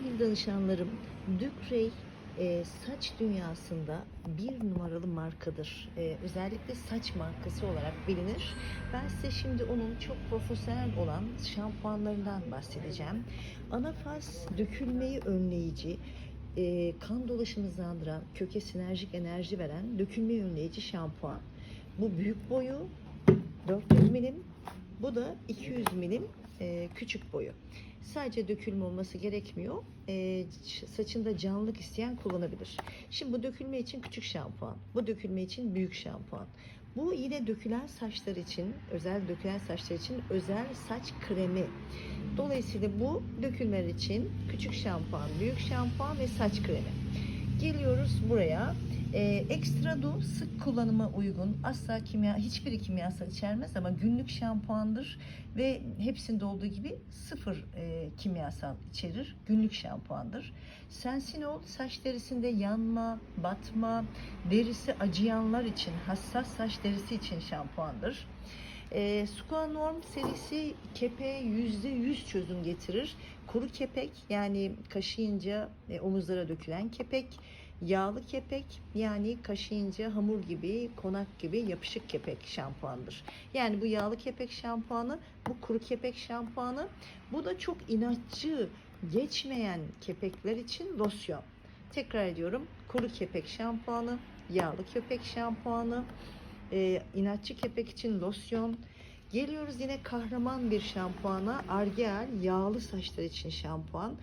Sevgili danışanlarım, Dückrey e, saç dünyasında bir numaralı markadır. E, özellikle saç markası olarak bilinir. Ben size şimdi onun çok profesyonel olan şampuanlarından bahsedeceğim. Anafaz dökülmeyi önleyici, e, kan dolaşımı hızlandıran, köke sinerjik enerji veren dökülmeyi önleyici şampuan. Bu büyük boyu 400 milim, bu da 200 milim e, küçük boyu. Sadece dökülme olması gerekmiyor. E, saçında canlılık isteyen kullanabilir. Şimdi bu dökülme için küçük şampuan. Bu dökülme için büyük şampuan. Bu yine dökülen saçlar için, özel dökülen saçlar için özel saç kremi. Dolayısıyla bu dökülmeler için küçük şampuan, büyük şampuan ve saç kremi. Geliyoruz buraya. Ee, ekstra du sık kullanıma uygun. Asla kimya, hiçbiri kimyasal içermez ama günlük şampuandır ve hepsinde olduğu gibi sıfır e, kimyasal içerir. Günlük şampuandır. Sensinol saç derisinde yanma, batma, derisi acıyanlar için, hassas saç derisi için şampuandır. E, Squanorm serisi kepeğe %100 çözüm getirir. Kuru kepek yani kaşıyınca e, omuzlara dökülen kepek, yağlı kepek yani kaşıyınca hamur gibi, konak gibi yapışık kepek şampuandır. Yani bu yağlı kepek şampuanı, bu kuru kepek şampuanı, bu da çok inatçı, geçmeyen kepekler için losyon. Tekrar ediyorum, kuru kepek şampuanı, yağlı kepek şampuanı, e, inatçı kepek için losyon. Geliyoruz yine kahraman bir şampuana. Argeal yağlı saçlar için şampuan.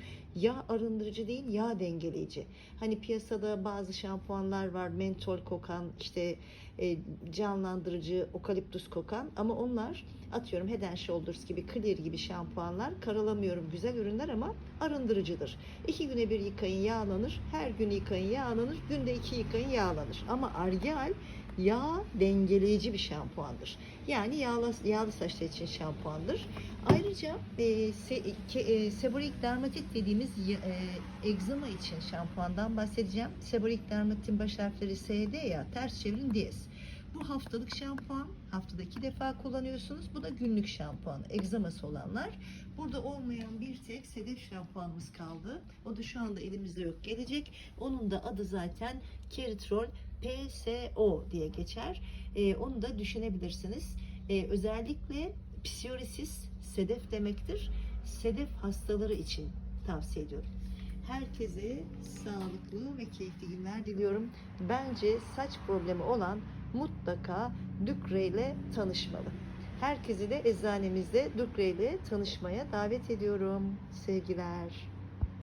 Yağ arındırıcı değil, yağ dengeleyici. Hani piyasada bazı şampuanlar var, mentol kokan, işte e, canlandırıcı, okaliptus kokan ama onlar atıyorum Head Shoulders gibi, Clear gibi şampuanlar karalamıyorum güzel ürünler ama arındırıcıdır. İki güne bir yıkayın yağlanır, her gün yıkayın yağlanır, günde iki yıkayın yağlanır. Ama Argeal yağ dengeleyici bir şampuandır. Yani yağlı, yağlı saçlar için şampuandır. Ayrıca e, se, e, seborik dermatit dediğimiz ya- e, egzama için şampuandan bahsedeceğim. Seborik dermatitin baş harfleri SD ya ters çevirin diyez. Bu haftalık şampuan. Haftada iki defa kullanıyorsunuz. Bu da günlük şampuan. Egzaması olanlar. Burada olmayan bir tek sedef şampuanımız kaldı. O da şu anda elimizde yok. Gelecek. Onun da adı zaten Keritrol PSO diye geçer. Ee, onu da düşünebilirsiniz. Ee, özellikle psoriasis sedef demektir. Sedef hastaları için tavsiye ediyorum. Herkese sağlıklı ve keyifli günler diliyorum. Bence saç problemi olan mutlaka Dükre ile tanışmalı. Herkesi de eczanemizde Dükre ile tanışmaya davet ediyorum. Sevgiler.